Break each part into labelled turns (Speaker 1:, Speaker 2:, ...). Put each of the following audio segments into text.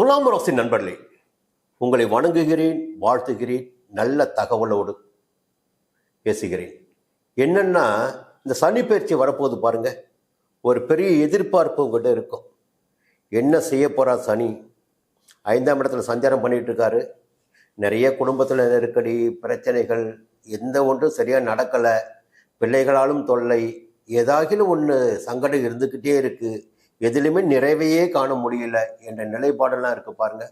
Speaker 1: துலாம் ராசி நண்பர்களே உங்களை வணங்குகிறேன் வாழ்த்துகிறேன் நல்ல தகவலோடு பேசுகிறேன். என்னென்னா இந்த சனி பயிற்சி வரப்போகுது பாருங்கள் ஒரு பெரிய எதிர்பார்ப்பு உங்கள்கிட்ட இருக்கும். என்ன செய்ய போகிறா சனி? ஐந்தாம் இடத்துல சஞ்சாரம் பண்ணிகிட்டு இருக்காரு. நிறைய குடும்பத்தில் நெருக்கடி பிரச்சனைகள் எந்த ஒன்றும் சரியாக நடக்கலை. பிள்ளைகளாலும் தொல்லை ஏதாகிலும் ஒன்று சங்கடம் இருந்துக்கிட்டே இருக்குது எதுலையுமே நிறைவையே காண முடியல என்ற நிலைப்பாடெல்லாம் இருக்கு பாருங்க.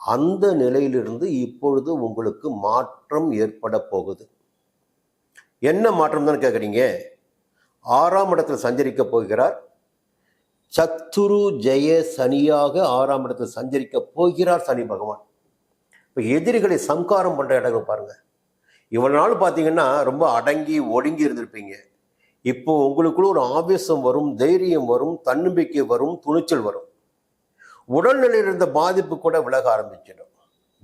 Speaker 1: அந்த நிலையிலிருந்து இப்பொழுது உங்களுக்கு மாற்றம் ஏற்பட போகுது. என்ன மாற்றம் தான் கேட்குறீங்க ஆறாம் இடத்துல சஞ்சரிக்க போகிறார். சத்துரு ஜெய சனியாக ஆறாம் இடத்தில் சஞ்சரிக்க போகிறார் சனி பகவான். இப்போ எதிரிகளை சம்காரம் பண்ணுற இடங்கள் பாருங்கள் இவ்வளோ நாள் பார்த்தீங்கன்னா ரொம்ப அடங்கி ஒடுங்கி இருந்திருப்பீங்க. இப்போ உங்களுக்குள்ள ஒரு ஆவேசம் வரும் தைரியம் வரும் தன்னம்பிக்கை வரும் துணிச்சல் வரும். உடல்நிலையில் இருந்த பாதிப்பு கூட விலக ஆரம்பிச்சிடும்.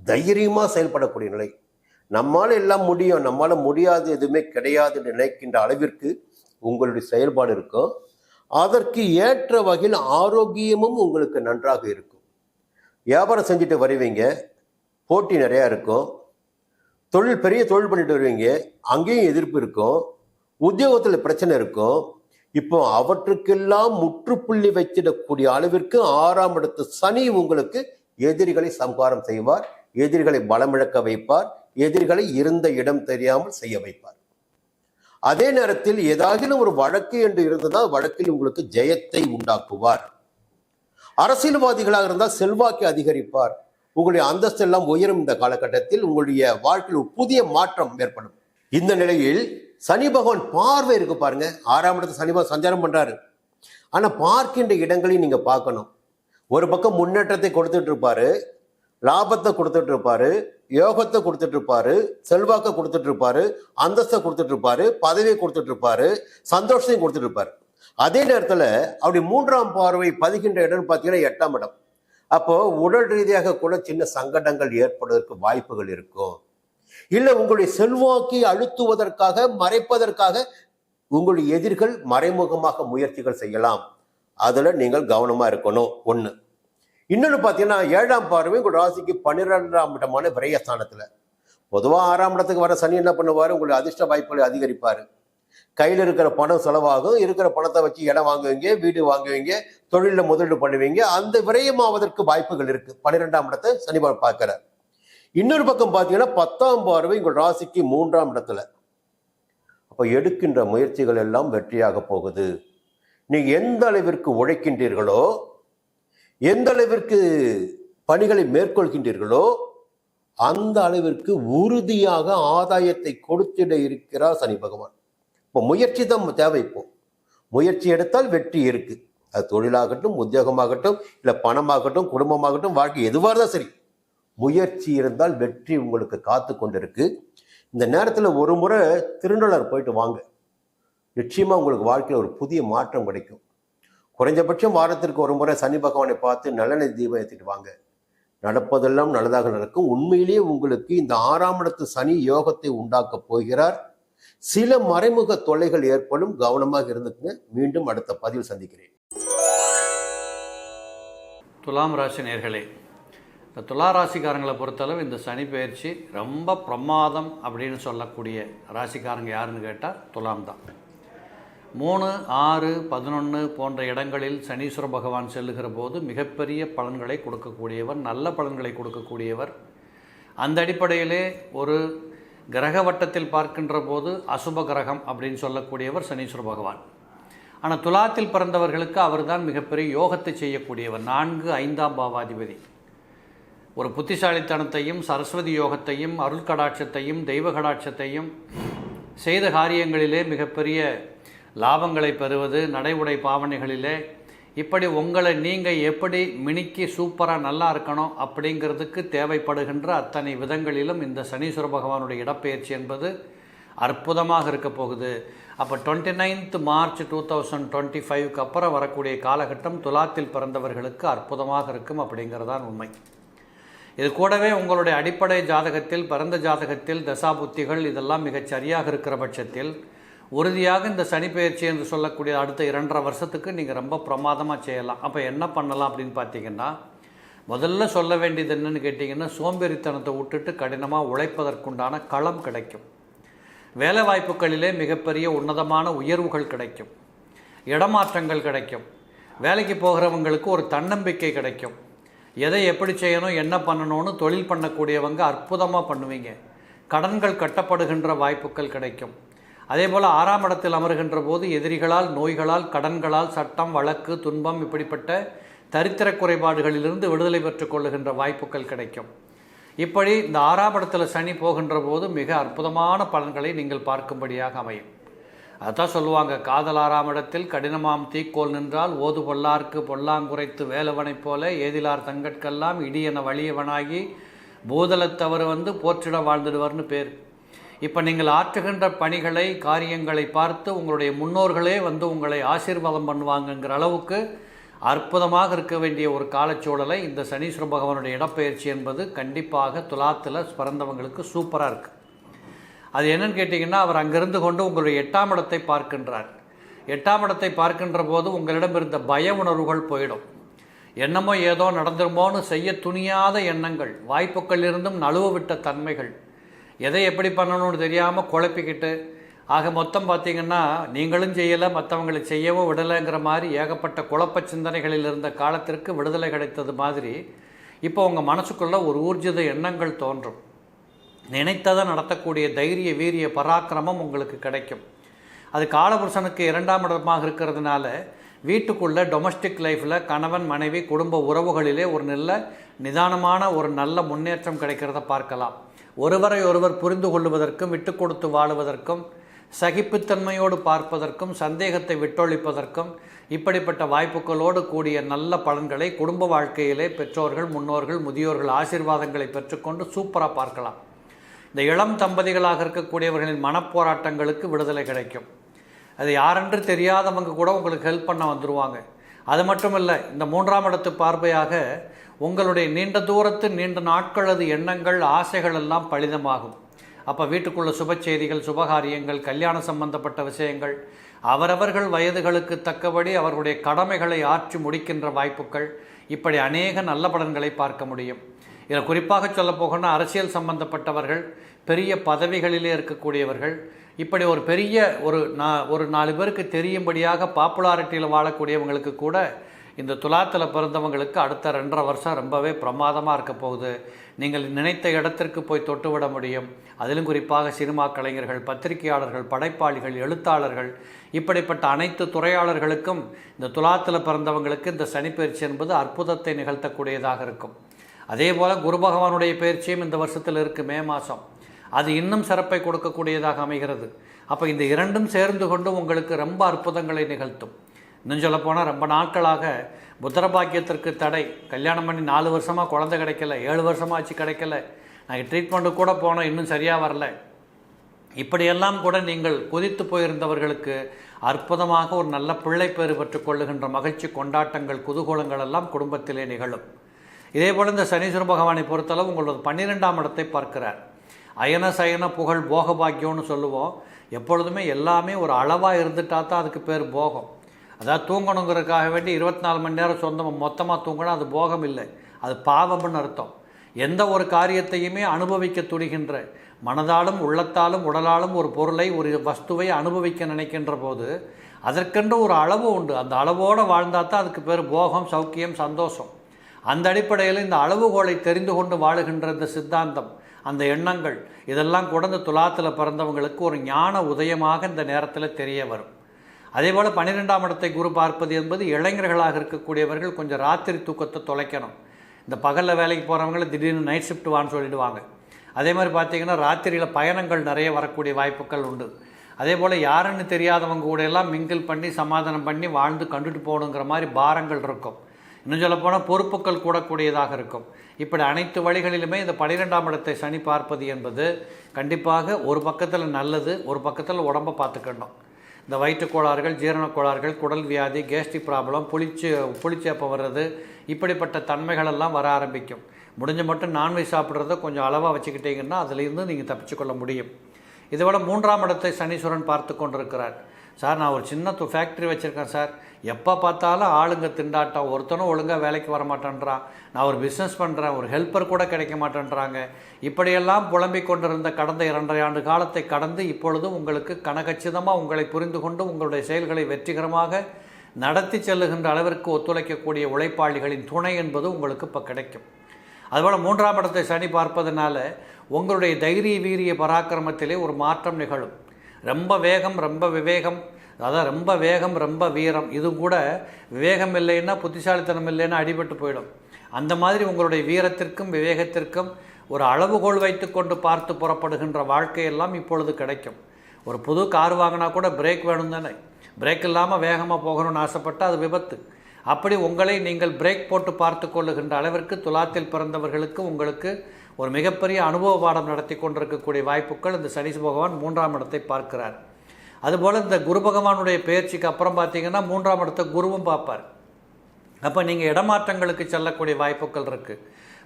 Speaker 1: தைரியமாக செயல்படக்கூடிய நிலை. நம்மால் எல்லாம் முடியும் நம்மால் முடியாது எதுவுமே கிடையாது நினைக்கின்ற அளவிற்கு உங்களுடைய செயல்பாடு இருக்கும். அதற்கு ஏற்ற வகையில் ஆரோக்கியமும் உங்களுக்கு நன்றாக இருக்கும். வியாபாரம் செஞ்சுட்டு வருவீங்க போட்டி நிறையா இருக்கும். தொழில் பெரிய தொழில் பண்ணிட்டு வருவீங்க அங்கேயும் எதிர்ப்பு இருக்கும். உத்தியோகத்தில் பிரச்சனை இருக்கும் இப்போ அவற்றுக்கெல்லாம் முற்றுப்புள்ளி வைத்திடக்கூடிய அளவிற்கு ஆறாம் இடத்து சனி உங்களுக்கு எதிரிகளை சம்காரம் செய்வார் எதிரிகளை பலமிழக்க வைப்பார் எதிரிகளை இருந்த இடம் தெரியாமல் செய்ய வைப்பார். அதே நேரத்தில் ஏதாகிலும் ஒரு வழக்கு என்று இருந்ததால் வழக்கில் உங்களுக்கு ஜெயத்தை உண்டாக்குவார். அரசியல்வாதிகளாக இருந்தால் செல்வாக்கை அதிகரிப்பார். உங்களுடைய அந்தஸ்து எல்லாம் உயரும் இந்த காலகட்டத்தில் உங்களுடைய வாழ்க்கையில் புதிய மாற்றம் ஏற்படும். இந்த நிலையில் சனி பகவான் பார்வை இருக்கு பாருங்க. ஆறாம் இடத்துல சனி பகவான் சஞ்சாரம் பண்றாரு. ஆனா பார்க்கின்ற இடங்களையும் நீங்க பார்க்கணும். ஒரு பக்கம் முன்னேற்றத்தை கொடுத்துட்டு இருப்பாரு. லாபத்தை கொடுத்துட்டு இருப்பாரு. யோகத்தை கொடுத்துட்டு இருப்பாரு. செல்வாக்கை கொடுத்துட்டு இருப்பாரு. அந்தஸ்தை கொடுத்துட்டு இருப்பாரு. பதவியை கொடுத்துட்டு இருப்பாரு. சந்தோஷத்தையும் கொடுத்துட்டு இருப்பாரு. அதே நேரத்துல அப்படி மூன்றாம் பார்வை பதுகின்ற இடம்னு பார்த்தீங்கன்னா எட்டாம் இடம். அப்போ உடல் ரீதியாக கூட சின்ன சங்கடங்கள் ஏற்படுவதற்கு வாய்ப்புகள் இருக்கும். இல்ல உங்களுடைய செல்வாக்கை அழுத்துவதற்காக மறைப்பதற்காக உங்களுடைய எதிர்கள் மறைமுகமாக முயற்சிகள் செய்யலாம். அதுல நீங்கள் கவனமா இருக்கணும். ஒண்ணு. இன்னொன்று பார்த்தீங்கன்னா ஏழாம் பார்வை உங்கள் ராசிக்கு பன்னிரெண்டாம் இடமான விரயஸ்தானத்துல. பொதுவா ஆறாம் இடத்துக்கு வர சனி என்ன பண்ணுவார்? உங்களுடைய அதிர்ஷ்ட வாய்ப்புகளை அதிகரிப்பார். கையில் இருக்கிற பணம் செலவாகும். இருக்கிற பணத்தை வச்சு இடம் வாங்குவீங்க வீடு வாங்குவீங்க தொழிலில் முதலீடு பண்ணுவீங்க. அந்த விரயமாவதற்கு வாய்ப்புகள் இருக்கு. பன்னிரெண்டாம் இடத்தை சனி பார்க்கிறார். இன்னொரு பக்கம் பார்த்தீங்கன்னா பத்தாம் பார்வை உங்கள் ராசிக்கு மூன்றாம் இடத்துல. அப்போ எடுக்கின்ற முயற்சிகள் எல்லாம் வெற்றியாக போகுது. நீ எந்த அளவிற்கு உழைக்கின்றீர்களோ எந்த அளவிற்கு பணிகளை மேற்கொள்கின்றீர்களோ அந்த அளவிற்கு உறுதியாக ஆதாயத்தை கொடுத்திட இருக்கிறார் சனி பகவான். இப்போ முயற்சி தான் தேவை இப்போ. முயற்சி எடுத்தால் வெற்றி இருக்கு. அது தொழிலாகட்டும் உத்தியோகமாகட்டும் இல்லை பணமாகட்டும் குடும்பமாகட்டும் வாழ்க்கை எதுவாக இருந்தால் சரி. முயற்சி இருந்தால் வெற்றி உங்களுக்கு காத்து கொண்டிருக்கு. இந்த நேரத்தில் ஒரு முறை திருநள்ளார் போயிட்டு வாங்க. நிச்சயமாக உங்களுக்கு வாழ்க்கையில் ஒரு புதிய மாற்றம் கிடைக்கும். குறைஞ்சபட்சம் வாரத்திற்கு ஒரு முறை சனி பகவானை பார்த்து நல்லெண்ணெய் தீபம் ஏற்றிட்டு வாங்க. நடப்பதெல்லாம் நல்லதாக நடக்கும். உண்மையிலேயே உங்களுக்கு இந்த ஆறாம் இடத்து சனி யோகத்தை உண்டாக்கப் போகிறார். சில மறைமுக தொல்லைகள் ஏற்படும். கவனமாக இருந்துக்குங்க. மீண்டும் அடுத்த பதிவில் சந்திக்கிறேன்.
Speaker 2: துலாம் ராசி நேர்களே இந்த துலா ராசிக்காரங்களை பொறுத்தளவு இந்த சனி பயிற்சி ரொம்ப பிரமாதம் அப்படின்னு சொல்லக்கூடிய ராசிக்காரங்க யாருன்னு கேட்டால் துலாம் தான். மூணு ஆறு பதினொன்று போன்ற இடங்களில் சனீஸ்வர பகவான் செல்லுகிற போது மிகப்பெரிய பலன்களை கொடுக்கக்கூடியவர் நல்ல பலன்களை கொடுக்கக்கூடியவர். அந்த அடிப்படையிலே ஒரு கிரக வட்டத்தில் பார்க்கின்ற போது அசுப கிரகம் அப்படின்னு சொல்லக்கூடியவர் சனீஸ்வர பகவான். ஆனால் துலாத்தில் பிறந்தவர்களுக்கு அவர்தான் மிகப்பெரிய யோகத்தை செய்யக்கூடியவர். நான்கு ஐந்தாம் பாவாதிபதி. ஒரு புத்திசாலித்தனத்தையும் சரஸ்வதி யோகத்தையும் அருள் கடாட்சத்தையும் தெய்வ கடாட்சத்தையும் செய்த காரியங்களிலே மிகப்பெரிய லாபங்களை பெறுவது நடை உடை பாவனைகளிலே. இப்படி உங்களை நீங்கள் எப்படி மினுக்கி சூப்பராக நல்லா இருக்கணும் அப்படிங்கிறதுக்கு தேவைப்படுகின்ற அத்தனை விதங்களிலும் இந்த சனீஸ்வர பகவானுடைய இடப்பெயர்ச்சி என்பது அற்புதமாக இருக்க போகுது. அப்போ twenty ninth March two thousand twenty ஃபைவ்க்கு அப்புறம் வரக்கூடிய காலகட்டம் துலாத்தில் பிறந்தவர்களுக்கு அற்புதமாக இருக்கும் அப்படிங்கிறதான் உண்மை. இது கூடவே உங்களுடைய அடிப்படை ஜாதகத்தில் பிறந்த ஜாதகத்தில் தசாபுத்திகள் இதெல்லாம் மிகச் சரியாக இருக்கிற பட்சத்தில் உறுதியாக இந்த சனி பயிற்சி என்று சொல்லக்கூடிய அடுத்த இரண்டரை வருஷத்துக்கு நீங்கள் ரொம்ப பிரமாதமாக செய்யலாம். அப்போ என்ன பண்ணலாம் அப்படின்னு பார்த்தீங்கன்னா முதல்ல சொல்ல வேண்டியது என்னென்னு கேட்டிங்கன்னா சோம்பேறித்தனத்தை விட்டுட்டு கடினமாக உழைப்பதற்குண்டான களம் கிடைக்கும். வேலை வாய்ப்புகளிலே மிகப்பெரிய உன்னதமான உயர்வுகள் கிடைக்கும். இடமாற்றங்கள் கிடைக்கும். வேலைக்கு போகிறவங்களுக்கு ஒரு தன்னம்பிக்கை கிடைக்கும். எதை எப்படி செய்யணும் என்ன பண்ணணும்னு தொழில் பண்ணக்கூடியவங்க அற்புதமாக பண்ணுவீங்க. கடன்கள் கட்டப்படுகின்ற வாய்ப்புகள் கிடைக்கும். அதே போல் ஆறாம் இடத்தில் அமருகின்ற போது எதிரிகளால் நோய்களால் கடன்களால் சட்டம் வழக்கு துன்பம் இப்படிப்பட்ட தரித்திர குறைபாடுகளிலிருந்து விடுதலை பெற்றுக் கொள்ளுகின்ற வாய்ப்புகள் கிடைக்கும். இப்படி இந்த ஆறாம் இடத்தில் சனி போகின்ற போது மிக அற்புதமான பலன்களை நீங்கள் பார்க்கும்படியாக அமையும். அதான் சொல்லுவாங்க காதலாராம் இடத்தில் கடினமாம் தீக்கோல் நின்றால் ஓது பொல்லார்க்கு பொல்லாங்குறைத்து வேலவனைப் போல ஏதிலார் தங்கட்கெல்லாம் இடியென வலியவனாகி பூதலத்தவர் வந்து போற்றிட வாழ்ந்துடுவார்னு பேர். இப்போ நீங்கள் ஆற்றுகின்ற பணிகளை காரியங்களை பார்த்து உங்களுடைய முன்னோர்களே வந்து உங்களை ஆசீர்வாதம் பண்ணுவாங்கங்கிற அளவுக்கு அற்புதமாக இருக்க வேண்டிய ஒரு காலச்சூழலை இந்த சனீஸ்வர பகவானுடைய இடப்பெயர்ச்சி என்பது கண்டிப்பாக துலாத்தில் பிறந்தவங்களுக்கு சூப்பராக இருக்குது அது என்னன்னு கேட்டிங்கன்னா அவர் அங்கிருந்து கொண்டு உங்களுடைய எட்டாம் இடத்தை பார்க்கின்றார். எட்டாம் இடத்தை பார்க்கின்ற போது உங்களிடம் இருந்த பய உணர்வுகள் போயிடும். என்னமோ ஏதோ நடந்துருமோன்னு செய்ய துணியாத எண்ணங்கள் வாய்ப்புகள் இருந்தும் நழுவ விட்ட தன்மைகள். எதை எப்படி பண்ணணும்னு தெரியாமல் குழப்பிக்கிட்டு ஆக மொத்தம் பார்த்தீங்கன்னா நீங்களும் செய்யலை மற்றவங்களை செய்யவும் விடலைங்கிற மாதிரி ஏகப்பட்ட குழப்ப சிந்தனைகளில் இருந்த காலத்திற்கு விடுதலை கிடைத்தது மாதிரி இப்போ உங்கள் மனசுக்குள்ளே ஒரு ஊர்ஜித எண்ணங்கள் தோன்றும். நினைத்ததை நடத்தக்கூடிய தைரிய வீரிய பராக்கிரமம் உங்களுக்கு கிடைக்கும். அது காலபுருஷனுக்கு இரண்டாம் இடமாக இருக்கிறதுனால வீட்டுக்குள்ளே டொமஸ்டிக் லைஃப்பில் கணவன் மனைவி குடும்ப உறவுகளிலே ஒரு நல்ல நிதானமான ஒரு நல்ல முன்னேற்றம் கிடைக்கிறத பார்க்கலாம். ஒருவரை ஒருவர் புரிந்து கொள்வதற்கும் விட்டு கொடுத்து வாழுவதற்கும் சகிப்புத்தன்மையோடு பார்ப்பதற்கும் சந்தேகத்தை விட்டொழிப்பதற்கும் இப்படிப்பட்ட வாய்ப்புகளோடு கூடிய நல்ல பலன்களை குடும்ப வாழ்க்கையிலே பெற்றோர்கள் முன்னோர்கள் முதியோர்கள் ஆசீர்வாதங்களை பெற்றுக்கொண்டு சூப்பராக பார்க்கலாம். இந்த இளம் தம்பதிகளாக இருக்கக்கூடியவர்களின் மனப்போராட்டங்களுக்கு விடுதலை கிடைக்கும். அது யாரென்று தெரியாதவங்க கூட உங்களுக்கு ஹெல்ப் பண்ண வந்துடுவாங்க அது மட்டும் இல்லை இந்த மூன்றாம் இடத்து பார்வையாக உங்களுடைய நீண்ட தூரத்து நீண்ட நாட்களது எண்ணங்கள் ஆசைகள் எல்லாம் பலிதமாகும். அப்போ வீட்டுக்குள்ள சுப செய்திகள் சுபகாரியங்கள் கல்யாண சம்பந்தப்பட்ட விஷயங்கள் அவரவர்கள் வயதுகளுக்கு தக்கபடி அவர்களுடைய கடமைகளை ஆற்றி முடிக்கின்ற வாய்ப்புகள் இப்படி அநேக நல்ல பலன்களை பார்க்க முடியும். இதில் குறிப்பாக சொல்ல போகணும்னா அரசியல் சம்பந்தப்பட்டவர்கள் பெரிய பதவிகளிலே இருக்கக்கூடியவர்கள் இப்படி ஒரு பெரிய ஒரு நா ஒரு நாலு பேருக்கு தெரியும்படியாக பாப்புலாரிட்டியில் வாழக்கூடியவங்களுக்கு கூட இந்த துலாத்தில் பிறந்தவங்களுக்கு அடுத்த ரெண்டரை வருஷம் ரொம்பவே பிரமாதமாக இருக்க போகுது. நீங்கள் நினைத்த இடத்திற்கு போய் தொட்டு விட முடியும். அதிலும் குறிப்பாக சினிமா கலைஞர்கள் பத்திரிகையாளர்கள் படைப்பாளிகள் எழுத்தாளர்கள் இப்படிப்பட்ட அனைத்து துறையாளர்களுக்கும் இந்த துலாத்தில் பிறந்தவங்களுக்கு இந்த சனிப்பயிற்சி என்பது அற்புதத்தை நிகழ்த்தக்கூடியதாக இருக்கும். அதே போல் குரு பகவானுடைய பயிற்சியும் இந்த வருஷத்தில் இருக்குது மே மாதம் அது இன்னும் சிறப்பை கொடுக்கக்கூடியதாக அமைகிறது. அப்போ இந்த இரண்டும் சேர்ந்து கொண்டு உங்களுக்கு ரொம்ப அற்புதங்களை நிகழ்த்தும். இன்னும் சொல்லப்போனால் ரொம்ப நாட்களாக புத்திரபாக்கியத்திற்கு தடை. கல்யாணம் பண்ணி நாலு வருஷமாக குழந்தை கிடைக்கல ஏழு வருஷமாக ஆச்சு கிடைக்கல. நான் ட்ரீட்மெண்ட்டு கூட போனோம் இன்னும் சரியாக வரல. இப்படியெல்லாம் கூட நீங்கள் குதித்து போயிருந்தவர்களுக்கு அற்புதமாக ஒரு நல்ல பிள்ளை பேறு பெற்றுக்கொள்ளுகின்ற மகிழ்ச்சி கொண்டாட்டங்கள் குதூகூலங்கள் எல்லாம் குடும்பத்திலே நிகழும். இதே போல் இந்த சனீஸ்வர பகவானை பொறுத்தளவு உங்களது பன்னிரெண்டாம் இடத்தை பார்க்கிறார். அயன சயன புகழ் போக பாக்கியம்னு சொல்லுவோம். எப்பொழுதுமே எல்லாமே ஒரு அளவாக இருந்துட்டா தான் அதுக்கு பேர் போகம். அதாவது தூங்கணுங்கிறதுக்காக வேண்டி இருபத்தி நாலு மணி நேரம் சொந்தமாக மொத்தமாக தூங்கினா அது போகம் இல்லை. அது பாவம்னு அர்த்தம். எந்த ஒரு காரியத்தையுமே அனுபவிக்க துடிகின்ற மனதாலும் உள்ளத்தாலும் உடலாலும் ஒரு பொருளை ஒரு வஸ்துவை அனுபவிக்க நினைக்கின்ற போது அதற்கென்று ஒரு அளவு உண்டு. அந்த அளவோடு வாழ்ந்தால் தான் அதுக்கு பேர் போகம் சௌக்கியம் சந்தோஷம். அந்த அடிப்படையில் இந்த அளவுகோலை தெரிந்து கொண்டு வாழுகின்ற இந்த சித்தாந்தம் அந்த எண்ணங்கள் இதெல்லாம் கூட இந்த துலாத்தில் பிறந்தவங்களுக்கு ஒரு ஞான உதயமாக இந்த நேரத்தில் தெரிய வரும். அதே போல் பன்னிரெண்டாம் இடத்தை குரு பார்ப்பது என்பது இளைஞர்களாக இருக்கக்கூடியவர்கள் கொஞ்சம் ராத்திரி தூக்கத்தை தொலைக்கணும். இந்த பகலில் வேலைக்கு போகிறவங்கள திடீர்னு நைட் ஷிஃப்ட் வான்னு சொல்லிடுவாங்க. அதே மாதிரி பார்த்தீங்கன்னா ராத்திரியில் பயணங்கள் நிறைய வரக்கூடிய வாய்ப்புகள் உண்டு. அதே போல் யாருன்னு தெரியாதவங்க கூட எல்லாம் மிங்கிள் பண்ணி சமாதானம் பண்ணி வாழ்ந்து கண்டுட்டு போகணுங்கிற மாதிரி பாரங்கள் இருக்கும். இன்னும் சொல்லப்போனால் பொறுப்புகள் கூடக்கூடியதாக இருக்கும். இப்படி அனைத்து வழிகளிலுமே இந்த பனிரெண்டாம் இடத்தை சனி பார்ப்பது என்பது கண்டிப்பாக ஒரு பக்கத்தில் நல்லது ஒரு பக்கத்தில் உடம்பை பார்த்துக்கணும். இந்த வயிற்றுக் கோளாறுகள் ஜீரண கோளாறுகள் குடல் வியாதி கேஸ்ட்ரிக் ப்ராப்ளம் புளிச்சு புளிச்சேப்பம் வர்றது இப்படிப்பட்ட தன்மைகள் எல்லாம் வர ஆரம்பிக்கும். முடிஞ்ச மட்டும் நான்வெஜ் சாப்பிட்றத கொஞ்சம் அளவாக வச்சுக்கிட்டீங்கன்னா அதிலிருந்து நீங்கள் தப்பிச்சுக்கொள்ள முடியும். இதை விட மூன்றாம் இடத்தை சனீஸ்வரன் பார்த்து கொண்டிருக்கிறார். சார் நான் ஒரு சின்ன ஃபேக்ட்ரி வச்சுருக்கேன் சார். எப்போ பார்த்தாலும் ஆளுங்க திண்டாட்டம். ஒருத்தனும் ஒழுங்காக வேலைக்கு வர மாட்டேன்றான். நான் ஒரு பிஸ்னஸ் பண்ணுறேன் ஒரு ஹெல்ப்பர் கூட கிடைக்க மாட்டேன்றாங்க. இப்படியெல்லாம் புலம்பிக் கொண்டிருந்த கடந்த இரண்டரை ஆண்டு காலத்தை கடந்து இப்பொழுது உங்களுக்கு கனகச்சிதமாக உங்களை புரிந்து கொண்டு உங்களுடைய செயல்களை வெற்றிகரமாக நடத்தி செல்லுகின்ற அளவிற்கு ஒத்துழைக்கக்கூடிய உழைப்பாளிகளின் துணை என்பது உங்களுக்கு இப்போ கிடைக்கும். அதுபோல் மூன்றாம் இடத்தை சனி பார்ப்பதனால உங்களுடைய தைரிய வீரிய பராக்கிரமத்திலே ஒரு மாற்றம் நிகழும். ரொம்ப வேகம் ரொம்ப விவேகம். அதான் ரொம்ப வேகம் ரொம்ப வீரம். இது கூட விவேகம் இல்லைன்னா புத்திசாலித்தனம் இல்லைன்னா அடிபட்டு போயிடும். அந்த மாதிரி உங்களுடைய வீரத்திற்கும் விவேகத்திற்கும் ஒரு அளவுகோல் வைத்துக்கொண்டு பார்த்து புறப்படுகின்ற வாழ்க்கையெல்லாம் இப்பொழுது கிடைக்கும். ஒரு புது கார் வாங்கினா கூட பிரேக் வேணும் தானே. பிரேக் இல்லாமல் வேகமாக போகணும்னு ஆசைப்பட்டால் அது விபத்து. அப்படி உங்களை நீங்கள் பிரேக் போட்டு பார்த்து கொள்ளுகின்ற அளவிற்கு துலாத்தில் பிறந்தவர்களுக்கு உங்களுக்கு ஒரு மிகப்பெரிய அனுபவ பாடம் நடத்தி கொண்டிருக்கக்கூடிய வாய்ப்புகள் இந்த சனி பகவான் மூன்றாம் இடத்தை பார்க்கிறார். அதுபோல் இந்த குரு பகவானுடைய பயிற்சிக்கு அப்புறம் பார்த்தீங்கன்னா மூன்றாம் இடத்தை குருவும் பார்ப்பார். அப்போ நீங்கள் இடமாற்றங்களுக்கு செல்லக்கூடிய வாய்ப்புகள் இருக்குது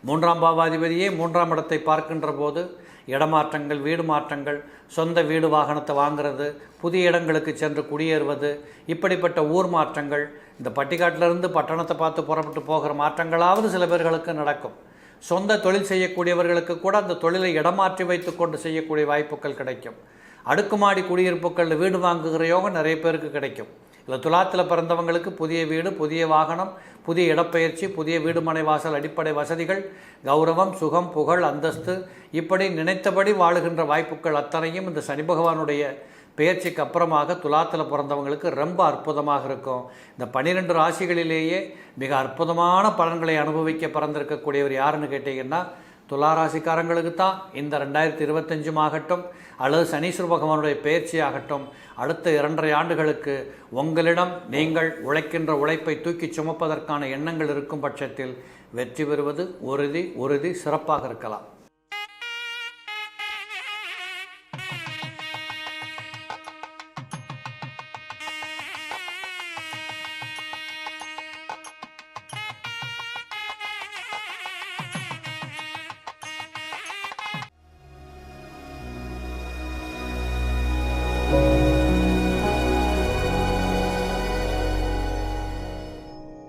Speaker 2: மூன்றாம் பாவாதிபதியே மூன்றாம் இடத்தை பார்க்கின்ற போது இடமாற்றங்கள் வீடு மாற்றங்கள் சொந்த வீடு வாகனத்தை வாங்குறது புதிய இடங்களுக்கு சென்று குடியேறுவது இப்படிப்பட்ட ஊர் மாற்றங்கள் இந்த பட்டிக்காட்டிலிருந்து பட்டணத்தை பார்த்து புறப்பட்டு போகிற மாற்றங்களாவது சில பேர்களுக்கு நடக்கும். சொந்த தொழில் செய்யக்கூடியவர்களுக்கு கூட அந்த தொழிலை இடமாற்றி வைத்துக்கொண்டு செய்யக்கூடிய வாய்ப்புகள் கிடைக்கும். அடுக்குமாடி குடியிருப்புகளில் வீடு வாங்குகிற யோகம் நிறைய பேருக்கு கிடைக்கும். இல்லை துலாத்தில் பிறந்தவங்களுக்கு புதிய வீடு புதிய வாகனம் புதிய இடப்பெயர்ச்சி புதிய வீடுமனை வாசல் அடிப்படை வசதிகள் கௌரவம் சுகம் புகழ் அந்தஸ்து இப்படி நினைத்தபடி வாழுகின்ற வாய்ப்புகள் அத்தனையும் இந்த சனி பகவானுடைய பெயர்ச்சிக்கு அப்புறமாக துலாத்தில் பிறந்தவங்களுக்கு ரொம்ப அற்புதமாக இருக்கும். இந்த பன்னிரெண்டு ராசிகளிலேயே மிக அற்புதமான பலன்களை அனுபவிக்க பிறந்திருக்கக்கூடியவர் யாருன்னு கேட்டிங்கன்னா துலா ராசிக்காரங்களுக்கு தான். இந்த ரெண்டாயிரத்தி இருபத்தஞ்சும் ஆகட்டும் அல்லது சனீஸ்வர பகவானுடைய பயிற்சி ஆகட்டும் அடுத்த இரண்டரை ஆண்டுகளுக்கு உங்களிடம் நீங்கள் உழைக்கின்ற உழைப்பை தூக்கி சுமப்பதற்கான எண்ணங்கள் இருக்கும் பட்சத்தில் வெற்றி பெறுவது உறுதி உறுதி சிறப்பாக இருக்கலாம்.